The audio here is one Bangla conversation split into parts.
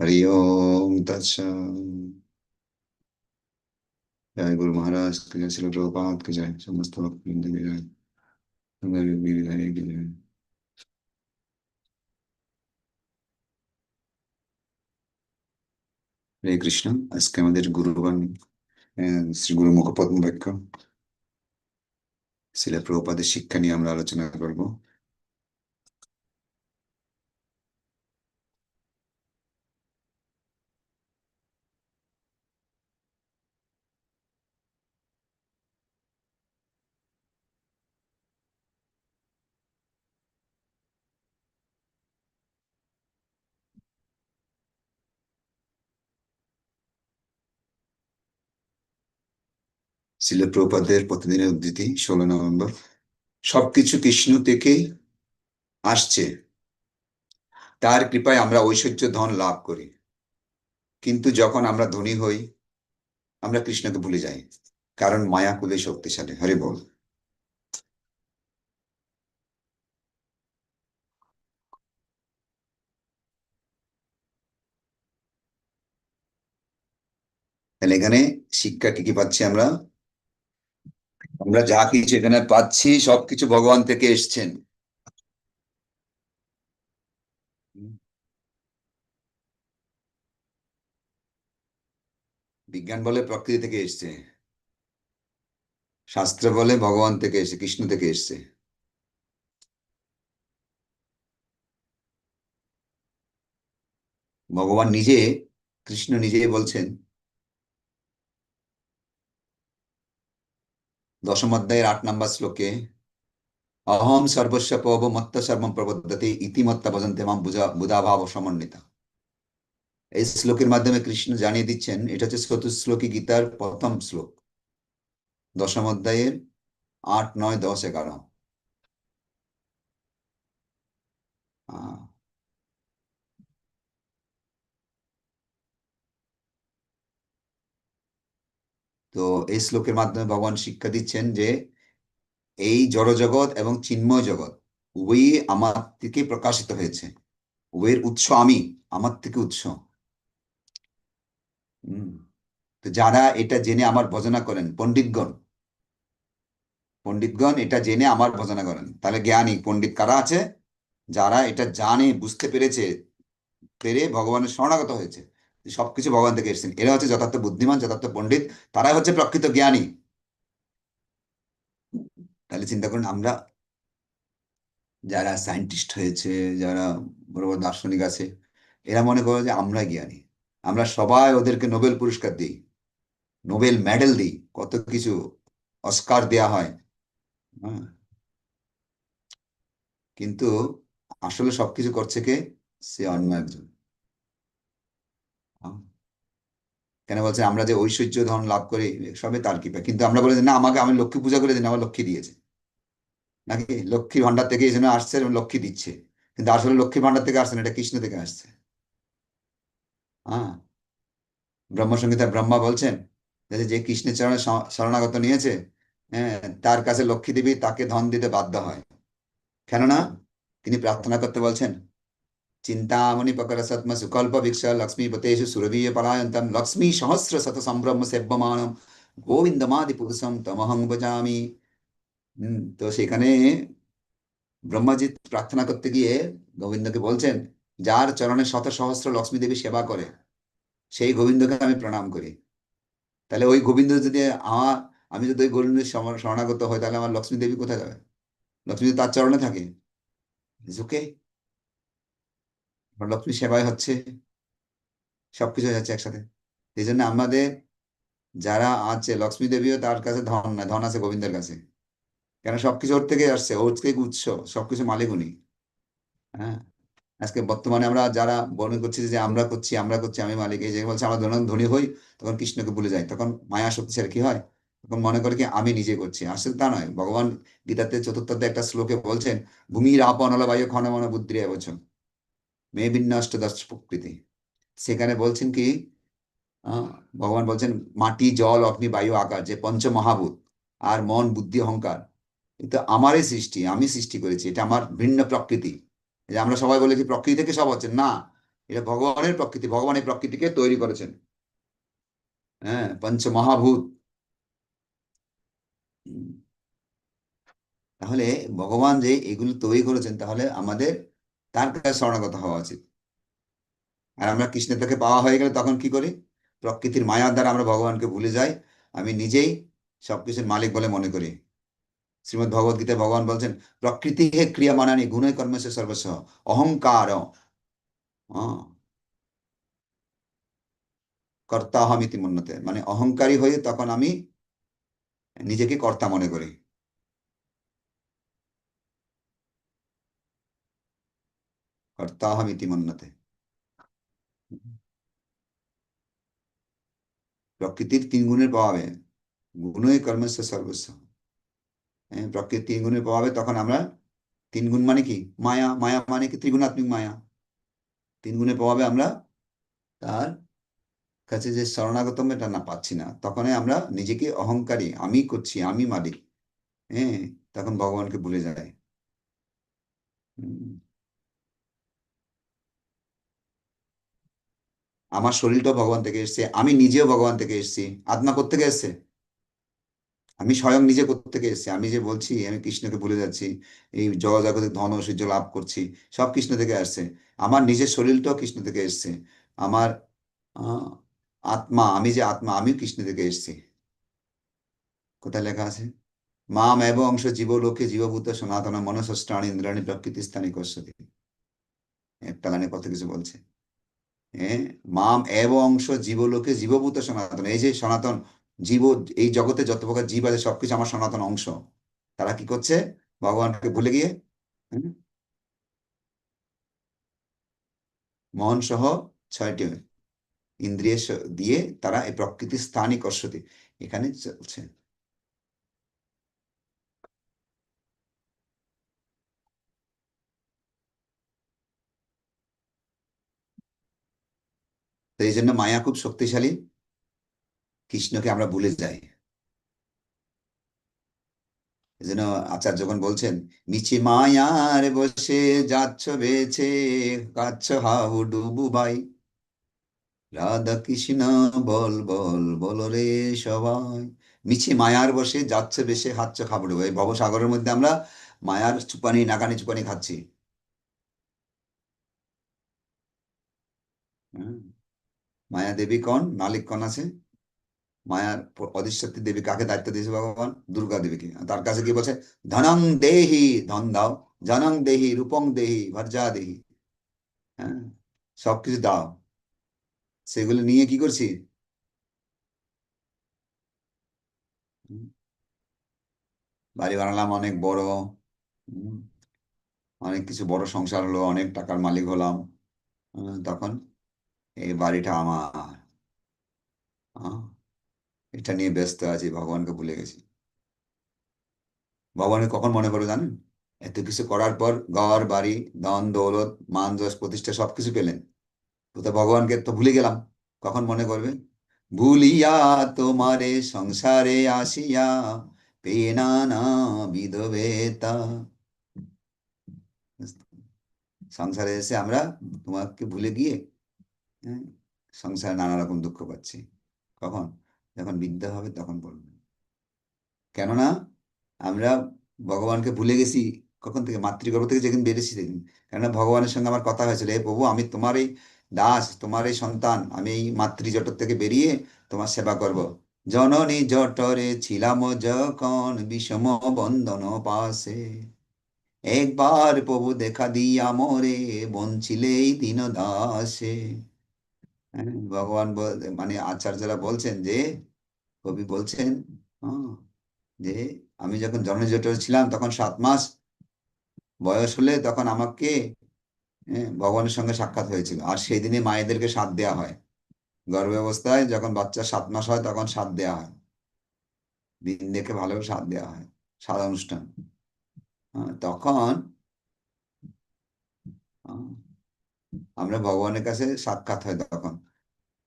হরি ওম জয় গুরু মহারাজ কে জয় শিল কে জয় সমস্ত ভক্তবৃন্দ হরে কৃষ্ণ আজকে আমাদের গুরুবান শ্রী গুরু মুখপদ্ম বাক্য শিলা প্রভুপাদের শিক্ষা নিয়ে আমরা আলোচনা করব শিলা প্রভুপাদের প্রতিদিনের উদ্ধৃতি, ষোলো নভেম্বর। সবকিছু কৃষ্ণ থেকেই আসছে। তার কৃপায় আমরা ঐশ্বর্য ধন লাভ করি। কিন্তু যখন আমরা ধনী হই, আমরা কৃষ্ণকে ভুলে যাই। কারণ মায়া কুলে শক্তিশালী। হরে বল। তাহলে এখানে শিক্ষা কি কি পাচ্ছি আমরা। আমরা যা কিছু এখানে পাচ্ছি, সবকিছু ভগবান থেকে এসছেন। বিজ্ঞান বলে প্রকৃতি থেকে এসছে। শাস্ত্র বলে ভগবান থেকে এসে কৃষ্ণ থেকে এসছে। ভগবান নিজে, কৃষ্ণ নিজেই বলছেন দশম অধ্যায়ের আট নম্বর শ্লোকে, অহম সর্বস্ব পব মত্ত সর্বম প্রবদ্ধতে ইতিমত্তা মাম বুঝা বুধাভাব সমন্বিতা। এই শ্লোকের মাধ্যমে কৃষ্ণ জানিয়ে দিচ্ছেন, এটা হচ্ছে চতুশ্লোকী গীতার প্রথম শ্লোক। দশম অধ্যায়ের আট, নয়, দশ, এগারো। তো এই শ্লোকের মাধ্যমে ভগবান শিক্ষা দিচ্ছেন যে এই জড়জগৎ এবং চিন্ময় জগৎ উভয়ই আমার থেকে প্রকাশিত হয়েছে। উভয়ের উৎস আমি, আমার থেকে উৎস। তো যারা এটা জেনে আমার ভজনা করেন, পণ্ডিতগণ পণ্ডিতগণ এটা জেনে আমার ভজনা করেন, তাহলে জ্ঞানী, পণ্ডিত কারা আছে? যারা এটা জানে, বুঝতে পেরেছে, পেরে ভগবানের শরণাগত হয়েছে। সবকিছু ভগবান থেকে এসেছেন। এরা হচ্ছে যথার্থ বুদ্ধিমান, যথার্থ পণ্ডিত, তারাই হচ্ছে প্রকৃত জ্ঞানী। তাহলে চিন্তা করুন, আমরা যারা সায়েন্টিস্ট হয়েছে, যারা বড় বড় দার্শনিক আছে, এরা মনে করে যে আমরা জ্ঞানী। আমরা সবাই ওদেরকে নোবেল পুরস্কার দিই, নোবেল মেডেল দিই, কত কিছু অস্কার দেয়া হয়। হ্যাঁ। কিন্তু আসলে সবকিছু করছে কে? সে অন্য একজন হ্যাঁ। কেন বলছে? আমরা যে ঐশ্বর্য ধন লাভ করি, সবে তার কৃপা। কিন্তু আমরা বলে না, আমাকে, আমি লক্ষ্মী পূজা করে দিন আমার লক্ষ্মী দিয়েছে। নাকি? লক্ষ্মী ভান্ডার থেকে এই জন্য আসছে, লক্ষ্মী দিচ্ছে। কিন্তু আসলে লক্ষ্মী ভান্ডার থেকে আসছে না, এটা কৃষ্ণ থেকে আসছে। হ্যাঁ? ব্রহ্মসংগীতা ব্রহ্মা বলছেন যে যে কৃষ্ণের চরণে শরণাগত নিয়েছে হ্যাঁ তার কাছে লক্ষ্মী দেবী তাকে ধন দিতে বাধ্য হয়। কেননা তিনি প্রার্থনা করতে বলছেন চিন্তামণি পকর সৎম সুকল্প ভিক্ষ লক্ষ্মী পতেষু সুরভীয় পলায়ন্তম লক্ষ্মী সহস্র শত সম্ভ্রম সেব্যমানম গোবিন্দমাদি পুরুষম তমহং হম তো সেখানে ব্রহ্মাজি প্রার্থনা করতে গিয়ে গোবিন্দকে বলছেন যার চরণে শত সহস্র লক্ষ্মী দেবী সেবা করে সেই গোবিন্দকে আমি প্রণাম করি। তাহলে ওই গোবিন্দ যদি আমার আমি যদি ওই গোবিন্দের শরণাগত হয় তাহলে আমার লক্ষ্মী দেবী কোথায় যাবে? লক্ষ্মী তার চরণে থাকে ওকে লক্ষ্মী সেবাই হচ্ছে, সবকিছু যাচ্ছে একসাথে। এই জন্য আমাদের যারা আছে, লক্ষ্মী দেবীও তার কাছে ধন না ধন আছে গোবিন্দের কাছে। কেন সবকিছু ওর থেকে আসছে, ওর থেকে উৎস, সবকিছু মালিক উনি। হ্যাঁ? আজকে বর্তমানে আমরা যারা মনে করছি যে আমরা করছি আমরা করছি, আমি মালিক, এই যে বলছে আমরা যখন ধনী হই, তখন কৃষ্ণকে ভুলে যাই, তখন মায়া শক্তিশালী কি হয়? তখন মনে করে কি আমি নিজে করছি আসলে তা নয়। ভগবান গীতাতে চতুর্থ একটা শ্লোকে বলছেন ভূমির আপন হলো বায়ু ক্ষণমন বুদ্ধি বচন। মে বিন্যষ্ট দশ প্রকৃতি। সেখানে বলছেন কি ভগবান বলছেন, মাটি, জল, অগ্নি, বায়ু আকার যে পঞ্চ মহাভূত আর মন, বুদ্ধি, অহংকার এটা আমারই সৃষ্টি, আমি সৃষ্টি করেছি, এটা আমার ভিন্ন প্রকৃতি। যে আমরা সবাই বলেছি প্রকৃতি থেকে সব হচ্ছে, না, এটা ভগবানের প্রকৃতি, ভগবান এই প্রকৃতিকে তৈরি করেছেন। হ্যাঁ পঞ্চ মহাভূত তাহলে ভগবান যে এগুলো তৈরি করেছেন, তাহলে আমাদের তার কাছে শরণাগত হওয়া উচিত। আর আমরা কৃষ্ণের থেকে পাওয়া হয়ে গেলে তখন কি করি? প্রকৃতির মায়ার দ্বারা আমরা ভগবানকে ভুলে যাই। আমি নিজেই সবকিছুর মালিক বলে মনে করি। শ্রীমদ ভগবত গীতায় ভগবান বলছেন প্রকৃতি হে ক্রিয়া মানানি গুণে কর্মসে সর্বস্ব অহংকার। আহ, কর্তাহমিতি মন্যতে মানে অহংকারী হয়ে তখন আমি নিজেকে কর্তা মনে করি। কর্তাহমিতি মন্যতে প্রকৃতির তিন গুণের প্রভাবে গুণই কর্মস্য সর্বস্ব প্রকৃতির তিন গুণের প্রভাবে তখন আমরা তিন গুণ মানে কি মায়া মায়া মানে কি ত্রিগুণাত্মিক মায়া তিন গুণের প্রভাবে আমরা তার কাছে যে শরণাগতম এটা না পাচ্ছি না তখনই আমরা নিজেকে অহংকারী আমি করছি আমি মালিক হ্যাঁ তখন ভগবানকে ভুলে যায় আমার শরীরটাও ভগবান থেকে এসছে, আমি নিজেও ভগবান থেকে এসেছি। আত্মা কোত্থেকে এসছে? আমি স্বয়ং নিজে কোত্থেকে এসেছি? আমি যে বলছি, আমি কৃষ্ণকে ভুলে যাচ্ছি, এই জগজাগতিক ধন ঐশ্বর্য লাভ করছি, সব কৃষ্ণ থেকে আসছে। আমার নিজের শরীরটাও কৃষ্ণ থেকে এসছে। আমার আত্মা, আমি যে আত্মা, আমিও কৃষ্ণ থেকে এসেছি। কোথায় লেখা আছে? মাম এব অংশ জীবলোকে জীবভূত সনাতন মনসষ্টানি ইন্দ্রাণী প্রকৃতি স্থানী কশ্যতি একটা কত কিছু বলছে। মাম এব অংশ জীবলোকে জীবভূত সনাতন। এই যে সনাতন জীব, এই জগতে যত প্রকার জীব আছে, সবকিছু আমার সনাতন অংশ। তারা কি করছে? ভগবানকে ভুলে গিয়ে মন সহ ছয়টি ইন্দ্রিয় দিয়ে তারা এই প্রকৃতির স্থানই কর্ষতি এখানে চলছে। তো এই জন্য মায়া খুব শক্তিশালী। কৃষ্ণকে আমরা ভুলে যাই। এই জন্য যখন বলছেন, মিছি মায়ার বসে যাচ্ছ বেছে কাচ্ছ হাউ ডুবু ভাই রাধা কৃষ্ণ, বল বল বল রে সবাই। মিছি মায়ার বসে যাচ্ছ বেশে হাচ্ছ খাবড়ে এই ভবসাগরের মধ্যে আমরা মায়ার চুপানি নাকানি চুপানি খাচ্ছি। হুম। মায়া দেবী কন মালিক কন আছে। মায়ার অধিষ্ঠাত্রী দেবী কাকে দায়িত্ব দিয়েছে ভগবান? দুর্গা দেবীকে। তার কাছে কি বলছে? ধনং দেহি, ধন দাও। জনং দেহি, রূপং দেহি, ভর্জা দেহি। হ্যাঁ? সবকিছু দাও। সেগুলো নিয়ে কি করছি? বাড়ি বানালাম, অনেক বড়। অনেক কিছু বড় সংসার হলো, অনেক টাকার মালিক হলাম। তখন এই বাড়িটা আমার। হ্যাঁ, এটা নিয়ে ব্যস্ত আছি ভগবানকে ভুলে গেছি। ভগবানের কখন মনে পড়ে জানেন? এত কিছু করার পর ঘর বাড়ি ধন দৌলত মান যশ প্রতিষ্ঠা সবকিছু পেলেন। তো ভগবানকে তো ভুলে গেলাম। কখন মনে করবে ভুলিয়া তোমারে সংসারে আসিয়া পেয়ে নানা বিধবেতা। সংসারে এসে আমরা তোমাকে ভুলে গিয়ে সংসারে নানা রকম দুঃখ পাচ্ছি। কখন? যখন বিদ্যা হবে তখন বলবেন। কেননা আমরা ভগবানকে ভুলে গেছি, কখন থেকে? মাতৃগর্ভ থেকে যেদিন বেরিয়েছি সেদিন। কেননা ভগবানের সঙ্গে আমার কথা হয়েছিল হে প্রভু, আমি তোমার এই দাস, তোমার এই সন্তান, আমি এই মাতৃজঠর থেকে বেরিয়ে তোমার সেবা করব। জননী জটরে ছিলাম যখন বিষম বন্ধন পাশে। একবার প্রভু দেখা দিয়া মোরে বঞ্চিলে এই দিন দাসে। ভগবান বল- মানে আচার্যরা বলছেন যে কবি বলছেন হ্যাঁ, যে আমি যখন জন্মজটর ছিলাম তখন সাত মাস বয়স হলে তখন আমাকে হ্যাঁ ভগবানের সঙ্গে সাক্ষাৎ হয়েছিল। আর সেই দিনে মায়েদেরকে সাথ দেওয়া হয়। গর্ভ অবস্থায় যখন বাচ্চা সাত মাস হয় তখন সাথ দেওয়া হয়। দিন দেখে ভালো সাথ দেওয়া হয় সাদ অনুষ্ঠান। হ্যাঁ, তখন আমরা ভগবানের কাছে সাক্ষাৎ হয় তখন।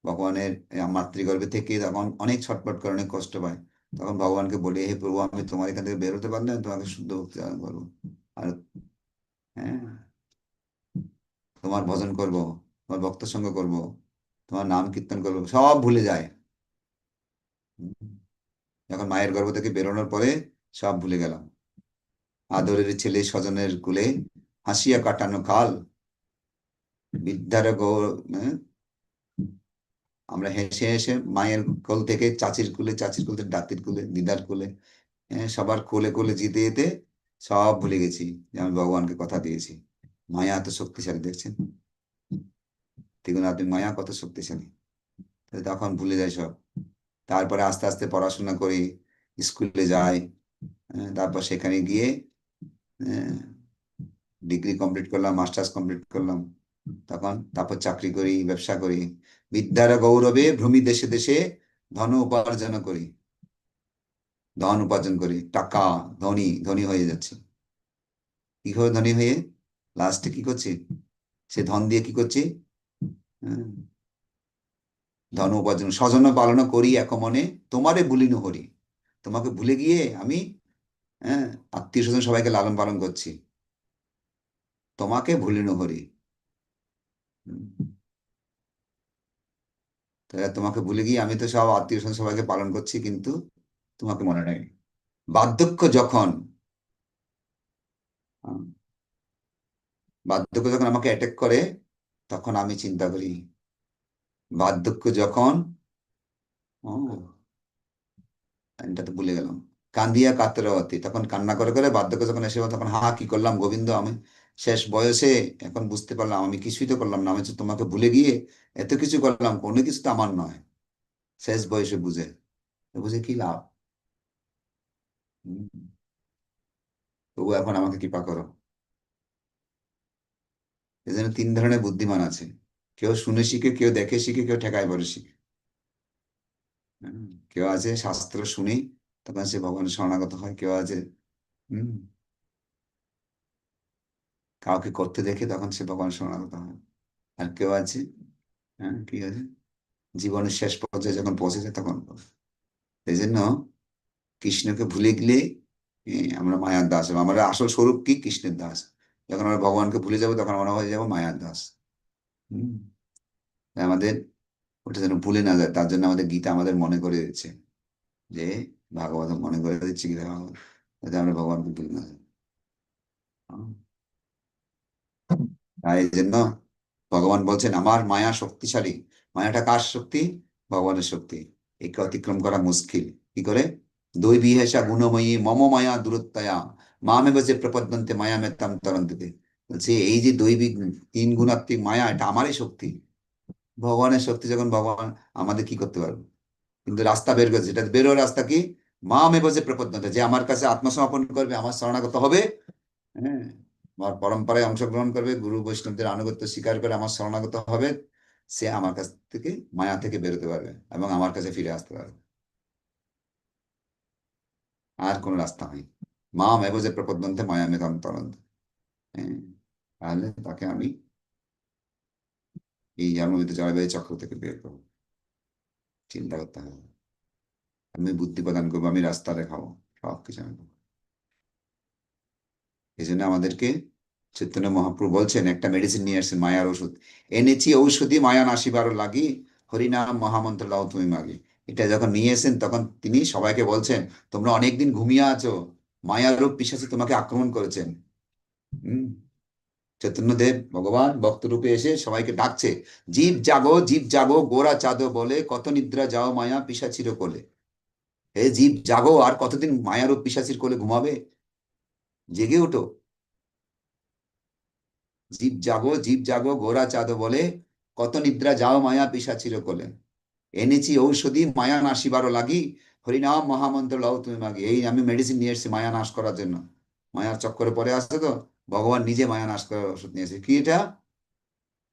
ভগবানের মাতৃগর্ভে থেকে তখন অনেক ছটফট করে, অনেক কষ্ট পায়। তখন ভগবানকে বলি, হে প্রভু, আমি তোমার এখান থেকে বেরোতে পারলে আমি তোমাকে শুদ্ধ ভক্তি করব। আর হ্যাঁ তোমার ভজন করব, তোমার ভক্ত সঙ্গ করব, তোমার নাম কীর্তন করব, সব ভুলে যায়। যখন মায়ের গর্ভ থেকে বেরোনোর পরে সব ভুলে গেলাম। আদরের ছেলে স্বজনের কুলে হাসিয়া কাটানো কাল বিদ্যার? আমরা হেসে হেসে মায়ের কোল থেকে চাচির কুলে চাচির কুলে, দাতির কুলে, দিদার কুলে সবার কোলে কোলে জিতে যেতে সব ভুলে গেছি যে আমি ভগবানকে কথা দিয়েছি। মায়া এত শক্তিশালী, দেখছেন? ত্রিগুণাত্মিক মায়া কত শক্তিশালী। তখন ভুলে যায় সব। তারপরে আস্তে আস্তে পড়াশোনা করি, স্কুলে যাই তারপর সেখানে গিয়ে ডিগ্রি কমপ্লিট করলাম, মাস্টার্স কমপ্লিট করলাম। তখন তারপর চাকরি করি, ব্যবসা করি। বিদ্যার গৌরবে ভ্রমি দেশে দেশে ধন উপার্জন করি। ধন উপার্জন করি। টাকা, ধনী ধনী হয়ে যাচ্ছে। কি করে ধনী হয়ে? লাস্টে কি করছি? সে ধন দিয়ে কি করছি? হ্যাঁ। ধন উপার্জন স্বজন পালন করি এক মনে তোমারে ভুলিনু হরি তোমাকে ভুলে গিয়ে আমি হ্যাঁ আত্মীয় স্বজন সবাইকে লালন পালন করছি। তোমাকে ভুলিনু হরি তোমাকে ভুলে গিয়ে আমি তো সব আত্মীয় স্বজন সবাইকে পালন করছি, কিন্তু তোমাকে মনে নেই। বার্ধক্য যখন বার্ধক্য যখন আমাকে অ্যাটাক করে, তখন আমি চিন্তা করি, বার্ধক্য যখন, ও, এটা তো ভুলে গেলাম। কান্দিয়া কাতরাওয়াতি, তখন কান্না করে করে বার্ধক্য যখন এসে তখন হা, কি করলাম গোবিন্দ আমি। শেষ বয়সে এখন বুঝতে পারলাম, আমি কিছুই তো করলাম না, আমি তোমাকে ভুলে গিয়ে এত কিছু করলাম, কোনো কিছু তো আমার নয়। শেষ বয়সে বুঝে বুঝে কি লাভ। তবু এখন আমাকে কৃপা করো। এই জন্য তিন ধরনের বুদ্ধিমান আছে। কেউ শুনে শিখে, কেউ দেখে শিখে, কেউ ঠেকায় পড়ে শিখে। কেউ আছে শাস্ত্র শুনি, তখন সে ভগবানের শরণাগত হয়, কেউ আছে, হম। কাউকে করতে দেখে তখন সে ভগবানের শরণাগত হয়। আর কেউ আছে? হ্যাঁ কি আছে? জীবনের শেষ পর্যায়ে যখন পৌঁছে যায় তখন। এই জন্য কৃষ্ণকে ভুলে গেলে আমরা মায়ার দাস হব। আমাদের আসল স্বরূপ কি? কৃষ্ণের দাস। যখন আমরা ভগবানকে ভুলে যাব তখন আমরা হয়ে যাব মায়ার দাস। হম? আমাদের ওটা যেন ভুলে না যায়। তার জন্য আমাদের গীতা আমাদের মনে করে দিচ্ছে যে, ভাগবত মনে করে দিচ্ছে গীতা ভাগবত। যাতে আমরা ভগবানকে ভুলে না যাই। এই জন্য ভগবান বলছেন, আমার মায়া শক্তিশালী। মায়াটা কার শক্তি? ভগবানের শক্তি। একে অতিক্রম করা মুশকিল। কি করে? দৈবী হেসা গুণময়ী মম মায়া দূরত্বয়া। মামে বসে প্রপদ্যন্তে মায়া মেত্তাম তরন্তিতে। বলছে, এই যে দৈবিক তিন গুণাত্মিক মায়া, এটা আমারই শক্তি। ভগবানের শক্তি যখন ভগবান আমাদের কি করতে পারবে? কিন্তু রাস্তা বের করেছে। এটা বেরোয় রাস্তা কি? মা মে বসে প্রপদ্যন্তে, যে আমার কাছে আত্মসমর্পণ করবে, আমার শরণাগত হবে। হ্যাঁ। আমার পরম্পরায় অংশগ্রহণ করবে, গুরু বৈষ্ণবদের আনুগত্য স্বীকার করে আমার শরণাগত হবে, সে আমার কাছ থেকে, মায়া থেকে বেরোতে পারবে এবং আমার কাছে ফিরে আসতে পারবে। আর কোন রাস্তা নেই। মা মেব যে প্রপদ্যন্তে মায়া মেধাম তরন্ত। হ্যাঁ তাহলে তাকে আমি এই জন্মবিদ জলবায়ু চক্র থেকে বের করব। চিন্তা করতে হবে। আমি বুদ্ধি প্রদান করব, আমি রাস্তা দেখাবো সব কিছু আমি। এই জন্য আমাদেরকে চৈতন্য মহাপ্রভু বলছেন, একটা মেডিসিন নিয়ে আসছেন মায়ার ওষুধ এনেছি ঔষধি, মায়া নাসিবার লাগি, হরিনাম মহামন্ত্র লাও তুমি মাগি। এটা যখন নিয়ে তখন তিনি সবাইকে বলছেন, তোমরা অনেকদিন ঘুমিয়ে আছো, মায়ার রূপ তোমাকে আক্রমণ করেছেন। হম। চৈতন্যদেব ভগবান ভক্ত রূপে এসে সবাইকে ডাকছে, জীব জাগো জীব জাগো, গোরা চাঁদো বলে, কত নিদ্রা যাও মায়া পিসাচির কোলে। হে জীব জাগো, আর কতদিন মায়ারূপ পিসাচির কোলে ঘুমাবে? জেগে ওঠো। জীব জাগো জীব জাগো, গোরা চাঁদো বলে, কত নিদ্রা যাও মায়া পিসাচির কোলে। এনেছি ঔষধি মায়া নাশিবারও লাগি, হরিনাম মহামন্ত্র লও তুমি মাগি। এই আমি মেডিসিন নিয়ে এসেছি মায়া নাশ করার জন্য। মায়ার চক্করে পরে আসছে তো? ভগবান নিজে মায়া নাশ করার ওষুধ নিয়েছে কি এটা?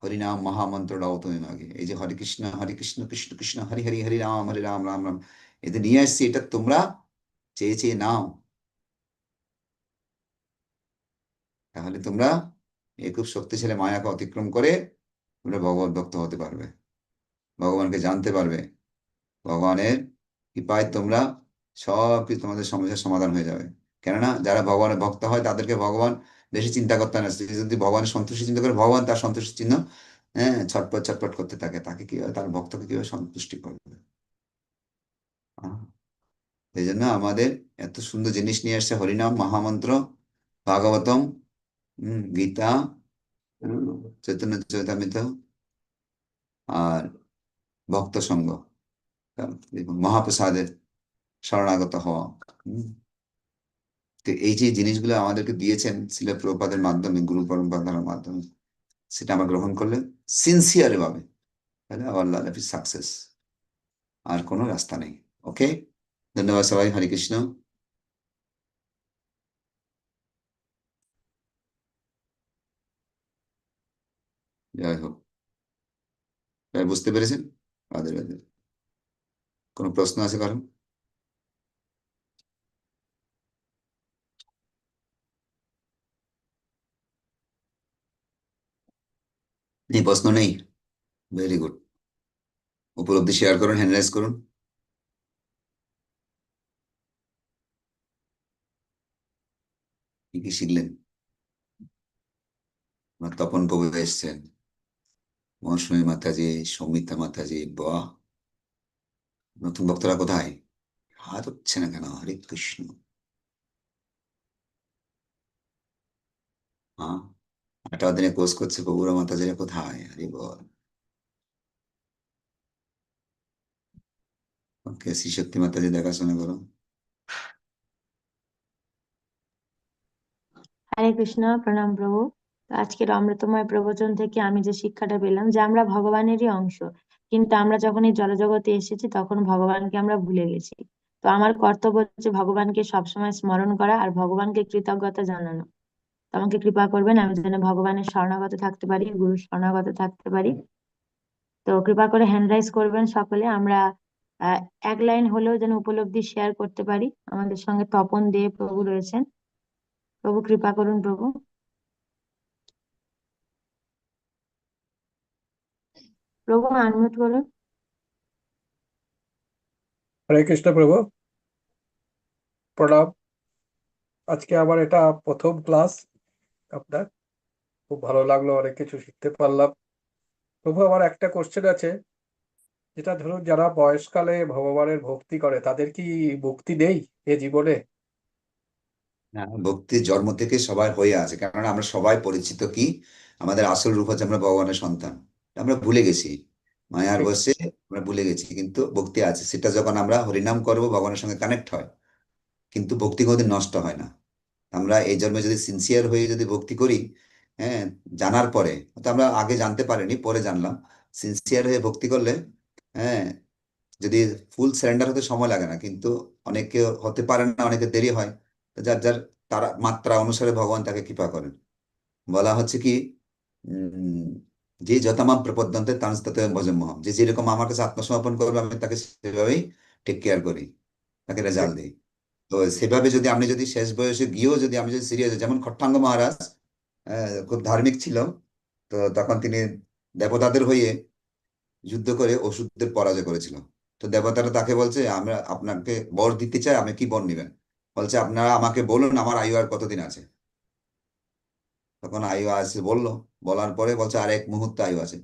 হরিনাম মহামন্ত্রটাও তুমি মাগে। এই যে হরে কৃষ্ণ হরে কৃষ্ণ কৃষ্ণ কৃষ্ণ, হরি হরি হরি রাম, হরে রাম রাম রাম। এতে নিয়ে আসছি এটা তোমরা চেয়ে চেয়ে নাও। তাহলে তোমরা এই খুব শক্তিশালী মায়াকে অতিক্রম করে তোমরা ভগবত ভক্ত হতে পারবে। ভগবানকে জানতে পারবে। ভগবানের কৃপায় তোমরা সব কিছু তোমাদের সমস্যার সমাধান হয়ে যাবে। কেননা যারা ভগবানের ভক্ত হয়, তাদেরকে ভগবান বেশি চিন্তা করতে না। যদি ভগবানের সন্তুষ্টি চিন্তা করে, ভগবান তার সন্তুষ্টি চিহ্ন হ্যাঁ ছটপট ছটপট করতে থাকে। তাকে কীভাবে তার ভক্তকে কীভাবে সন্তুষ্টি করবে? এই জন্য আমাদের এত সুন্দর জিনিস নিয়ে আসছে হরিনাম, মহামন্ত্র, ভাগবতম গীতা চৈতন্য চৈতামৃত আর ভক্ত সঙ্গ মহাপ্রসাদের শরণাগত হওয়া। তো এই যে জিনিসগুলো আমাদেরকে দিয়েছেন শিলা প্রপাদের মাধ্যমে, গুরু পরম্পরার মাধ্যমে, সেটা আমরা গ্রহণ করলে সিনসিয়ার ভাবে, তাহলে আওয়ার লাইফ সাকসেস আর কোনো রাস্তা নেই ওকে ধন্যবাদ সবাই, হরে কৃষ্ণ জয় হোক বুঝতে পেরেছেন রাধে রাধে কোনো প্রশ্ন আছে কারণ নেই প্রশ্ন নেই ভেরি গুড উপলব্ধি শেয়ার করুন হ্যান্ড রাইজ করুন কি কি শিখলেন তপন প্রভু এসছেন মৌসুমী মাতাজি সৌমিতা মাতাজি, বাহ! নতুন ভক্তরা কোথায়? হাত হচ্ছে না কেন? হরে কৃষ্ণ! আঠারো দিনে কোর্স করছে, বগুড়া মাতাজিরা কোথায়? হরে বল! ওকে শ্রী শক্তি মাতাজি দেখাশোনা করো। হরে কৃষ্ণ, প্রণাম প্রভু। আজকের অমৃতময় প্রবচন থেকে আমি যে শিক্ষাটা পেলাম যে আমরা ভগবানেরই অংশ, কিন্তু আমরা যখন এই জড়জগতে এসেছি তখন ভগবানকে আমরা ভুলে গেছি। তো আমার কর্তব্য হচ্ছে ভগবানকে সবসময় স্মরণ করা আর ভগবানকে কৃতজ্ঞতা জানানো। আমাকে কৃপা করবেন, আমি যেন ভগবানের শরণাগত থাকতে পারি গুরু শরণাগত থাকতে পারি। তো কৃপা করে হ্যান্ড রাইজ করবেন সকলে, আমরা এক লাইন হলেও যেন উপলব্ধি শেয়ার করতে পারি। আমাদের সঙ্গে তপন দে প্রভু রয়েছেন। প্রভু কৃপা করুন প্রভু। প্রভু আনমিউট করুন হরে কৃষ্ণ প্রভু। প্রণাম। আজকে আমার এটা প্রথম ক্লাস আপনার। খুব ভালো লাগল অনেক কিছু শিখতে পারলাম। প্রভু আমার একটা কোশ্চেন আছে। যেটা ধরুন যারা বয়সকালে ভগবানের ভক্তি করে তাদের কি মুক্তি নেই এ জীবনে? হ্যাঁ ভক্তির জন্ম থেকে সবার হয়ে আছে। কারণ আমরা সবাই পরিচিত কি? আমাদের আসল রূপ হচ্ছে আমরা ভগবানের সন্তান। আমরা ভুলে গেছি। মায়ার বসে আমরা ভুলে গেছি কিন্তু ভক্তি আছে। সেটা যখন আমরা হরিনাম করব ভগবানের সঙ্গে কানেক্ট হয় কিন্তু ভক্তি কোনোদিন নষ্ট হয় না। আমরা এই জন্মে যদি সিনসিয়ার হয়ে যদি ভক্তি করি হ্যাঁ জানার পরে তো আমরা আগে জানতে পারিনি পরে জানলাম। সিনসিয়ার হয়ে ভক্তি করলে হ্যাঁ যদি ফুল সারেন্ডার হতে সময় লাগে না কিন্তু অনেকে হতে পারে না অনেকে দেরি হয় যার যার তারা মাত্রা অনুসারে ভগবান তাকে কৃপা করেন। বলা হচ্ছে কি যে যথামাম প্রপদ্যন্তে তাং ততএব ভজমহম যে যেরকম আমার কাছে আত্মসমর্পণ করবে, আমি তাকে সেভাবেই টেক কেয়ার করি, তাকে রেজাল্ট দিই। তো সেভাবে যদি আপনি যদি শেষ বয়সে গিয়েও যদি আমি যদি সিরিয়াস যেমন খট্টাঙ্গ মহারাজ খুব ধার্মিক ছিল, তো তখন তিনি দেবতাদের হয়ে যুদ্ধ করে ওষুধদের পরাজয় করেছিল। তো দেবতারা তাকে বলছে, আমরা আপনাকে বর দিতে চাই, আপনি কি বর নেবেন? বলছে, আপনারা আমাকে বলুন, আমার আয়ু আর কতদিন আছে? তখন আয়ু আছে বলল বলার পরে বলছে আর এক মুহূর্ত আয়ু আছে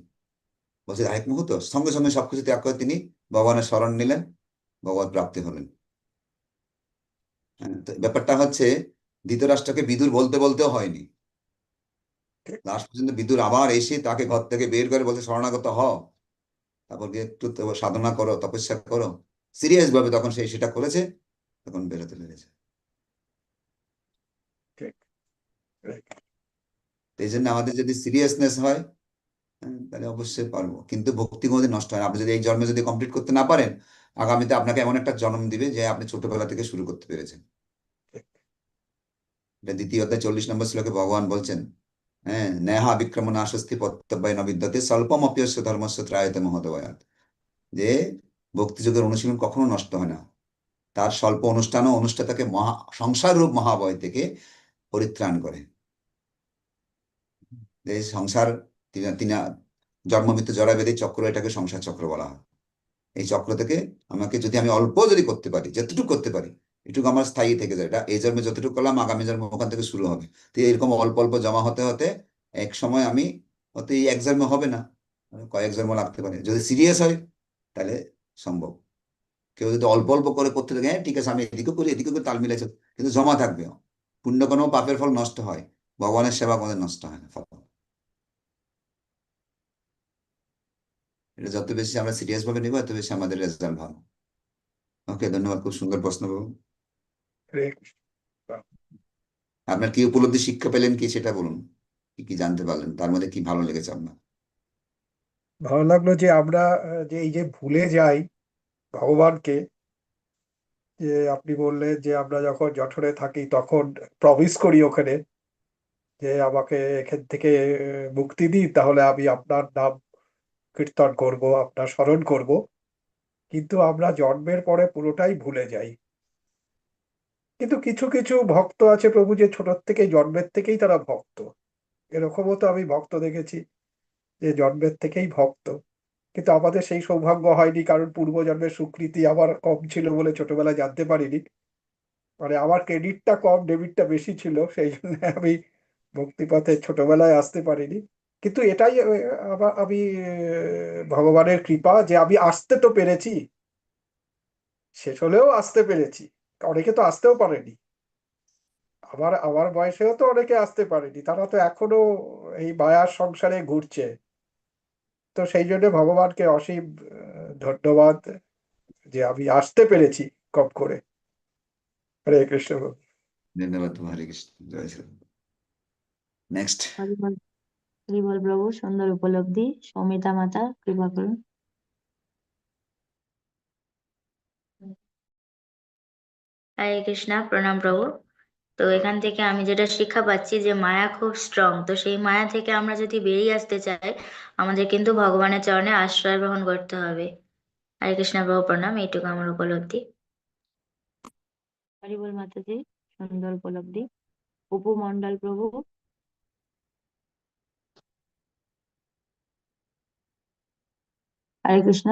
বলছে আরেক মুহূর্ত? সঙ্গে সঙ্গে সবকিছু ত্যাগ করে তিনি ভগবানের শরণ নিলেন ভগবত প্রাপ্তি হলেন। হ্যাঁ, ব্যাপারটা হচ্ছে ধৃতরাষ্ট্রকে বিদুর বলতে বলতেও হয়নি। লাস্ট পর্যন্ত বিদুর আবার এসে তাকে ঘর থেকে বের করে বলছে শরণাগত হও। তারপর একটু সাধনা করো তপস্যা করো। সিরিয়াস ভাবে তখন সে সেটা করেছে তখন বেরোতে লেগেছে ঠিক. এই জন্য আমাদের যদি সিরিয়াসনেস হয় হ্যাঁ, তাহলে অবশ্যই পারব। কিন্তু ভক্তি কোনোদিন নষ্ট হয় না। আপনি যদি এই জন্মে যদি কমপ্লিট করতে না পারেন আগামীতে আপনাকে এমন একটা জন্ম দিবে যে আপনি ছোটবেলা থেকে শুরু করতে পেরেছেন। দ্বিতীয় অধ্যায় চল্লিশ নম্বর শ্লোকে ভগবান বলছেন হ্যাঁ নেহা বিক্রম নাশস্তি প্রত্যব্যয় ন বিদ্যতে স্বল্পমপ্যস্য ধর্মস্য ত্রায়তে মহোদয়াত। যে ভক্তিযোগের অনুশীলন কখনো নষ্ট হয় না। তার স্বল্প অনুষ্ঠানও অনুষ্ঠাতাকে মহা সংসার রূপ মহাবয় থেকে পরিত্রাণ করে। এই সংসার তিনি তিনি জন্ম, মৃত্যু জরাবেদি চক্র এটাকে সংসার চক্র বলা হয়। এই চক্র থেকে আমাকে যদি আমি অল্প যদি করতে পারি, যতটুকু করতে পারি, এটুকু আমার স্থায়ী থেকে যায়। এটা এই জন্মে যতটুকু করলাম, আগামী জন্ম ওখান থেকে শুরু হবে। তো এরকম অল্প অল্প জমা হতে হতে এক সময় আমি হয়তো এই এক জন্মে হবে না। কয়েক জন্ম লাগতে পারে। যদি সিরিয়াস হয়, তাহলে সম্ভব। কেউ যদি অল্প অল্প করে করতে থাকে হ্যাঁ ঠিক আছে, আমি এদিকে করি এদিকে করে, তাল মিলাইছে কিন্তু জমা থাকবে পুণ্য কোনো পাপের ফল নষ্ট হয়। ভগবানের সেবা কোনোদিন নষ্ট হয় না, ফল। এটা যত বেশি আমরা সিরিয়াস ভাবে নিব তত বেশি আমাদের রেজাল্ট ভালো। ওকে ধন্যবাদ খুব সুন্দর প্রশ্ন বাবু। আপনার কি উপলব্ধি শিক্ষা পেলেন কি সেটা বলুন কি কি জানতে পারলেন তার মধ্যে কি ভালো লেগেছে আপনার? ভালো লাগল যে আমরা যে এই যে ভুলে যাই ভগবানকে যে আপনি বললেন যে আমরা যখন জঠরে থাকি তখন প্রমিস করি ওখানে যে আমাকে এখান থেকে মুক্তি দিন তাহলে আমি আপনার নাম কীর্তন করব, আপনার স্মরণ করব, কিন্তু আমরা জন্মের পরে পুরোটাই ভুলে যাই। কিন্তু কিছু কিছু ভক্ত আছে প্রভু যে ছোট থেকে জন্মের থেকেই তারা ভক্ত। এরকমও তো আমি ভক্ত দেখেছি যে জন্মের থেকেই ভক্ত। কিন্তু আমাদের সেই সৌভাগ্য হয়নি, কারণ পূর্বজন্মের স্বীকৃতি আমার কম ছিল বলে ছোটবেলায় জানতে পারিনি। মানে আমার ক্রেডিটটা কম ডেবিটটা বেশি ছিল, সেই জন্য আমি ভক্তিপথে ছোটবেলায় আসতে পারিনি। কিন্তু এটাই আবার আমি ভগবানের কৃপা যে আমি আসতে তো পেরেছি। শেষ হলেও আসতে পেরেছি। অনেকে তো আসতেও পারেনি। আমার আমার বয়সেও তো অনেকে আসতে পারেনি। তারা তো এখনও এই মায়ার সংসারে ঘুরছে। তো সেই জন্য ভগবানকে অসীম ধন্যবাদ যে আমি আসতে পেরেছি কম করে। হরে কৃষ্ণ। ধন্যবাদ হরে কৃষ্ণ। জয় শ্রী নেক্সট হরি বল প্রভু সুন্দর উপলব্ধি সৌমিতা মাতা কৃপা করুন। হরে কৃষ্ণা প্রণাম প্রভু। তো এখান থেকে আমি যেটা শিক্ষা পাচ্ছি যে মায়া খুব স্ট্রং তো সেই মায়া থেকে আমরা যদি বেরিয়ে আসতে চাই আমাদের কিন্তু ভগবানের চরণে আশ্রয় গ্রহণ করতে হবে। হরে কৃষ্ণা প্রভু প্রণাম এইটুকু আমার উপলব্ধি। হরিবল মাতাজি সুন্দর উপলব্ধি। অপু মন্ডল প্রভু হরে কৃষ্ণ